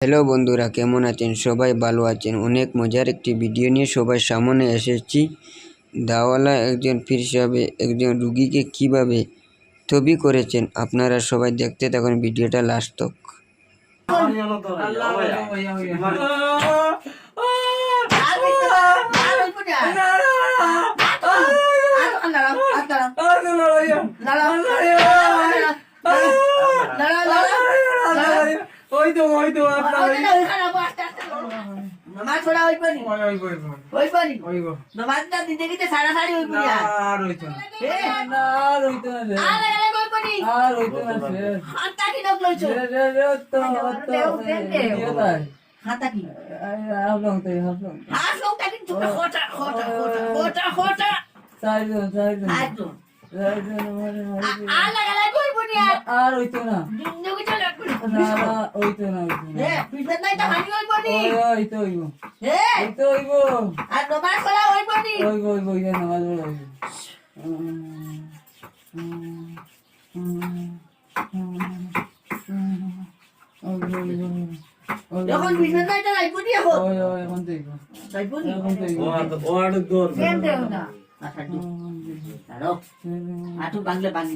Hello বন্ধুরা কেমন আছেন? সবাই ভালো আছেন। অনেক মজার একটি ভিডিও নিয়ে সবাই সামনে এসেছি। দাওয়ালা একজন পীর সাহেবে একজন রুগীকে কীভাবে তবি করেছেন আপনারা সবাই দেখতে থাকুন ভিডিওটা লাস্ট তক। ওই তো ওই তো আপনার পড়া ওই ওই পানি গো নামাজটা দিতে দিতে সারা সারি আর। হইতো না। আর হইতো না আরে আরে ওই আর হইতো না হাতটা কি লোক লইছো। রে রে রে তো তো কি কি খোটা খোটা খোটা খোটা আরে। আরে হইতো না। না না না না। এ পিছন নাই তা হানি ওই পানি ওই ওই তো হইবো এ ওই তো হইবো আর নামাজ পড়া ওই পানি ওই ওই ওই না নামাজ পড়ো নাই তা রাইবো দি হব ওই ওই এখন দেখো রাইবো দি এখন দেখো কেন দেও না। আচ্ছা দি দাঁড়াও। আটু বাংলা বাংলি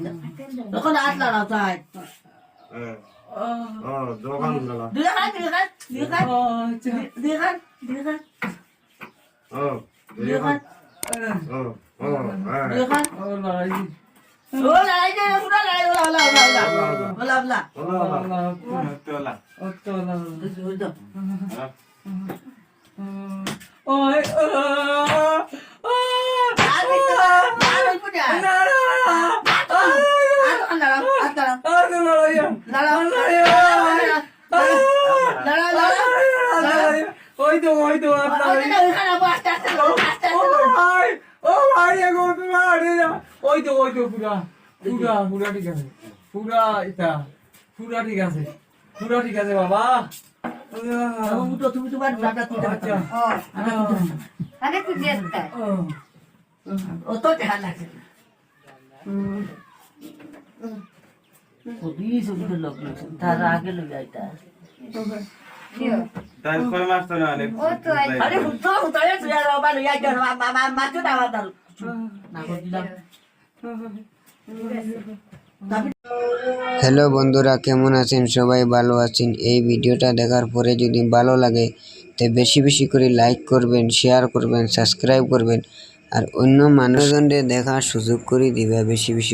তখন হাত লাগাও তাই। 哦。哦，多看点了。多看，多看，多看。哦，多看，多看，多看。哦，多看，嗯，嗯，嗯，多看。哦，来，哦来，这又出来啦！有啦有啦有啦有啦有啦有啦有啦有啦有啦有啦。哦，到了。哦，到了，这是会的。嗯嗯嗯，哎。ওই তো ওই তো ওই তো ওই তো পুরা পুরা পুরা ঠিক আছে। পুরা এটা। পুরা ঠিক আছে। পুরা ঠিক আছে বাবা। তুমি তো তোমার দেখা হ্যালো বন্ধুরা, কেমন আছেন? সবাই ভালো আছেন। এই ভিডিওটা দেখার পরে যদি ভালো লাগে, তো বেশি বেশি করে লাইক করবেন শেয়ার করবেন সাবস্ক্রাইব করবেন, আর অন্য মানুষজনদের দেখার সুযোগ করে দিবে বেশি বেশি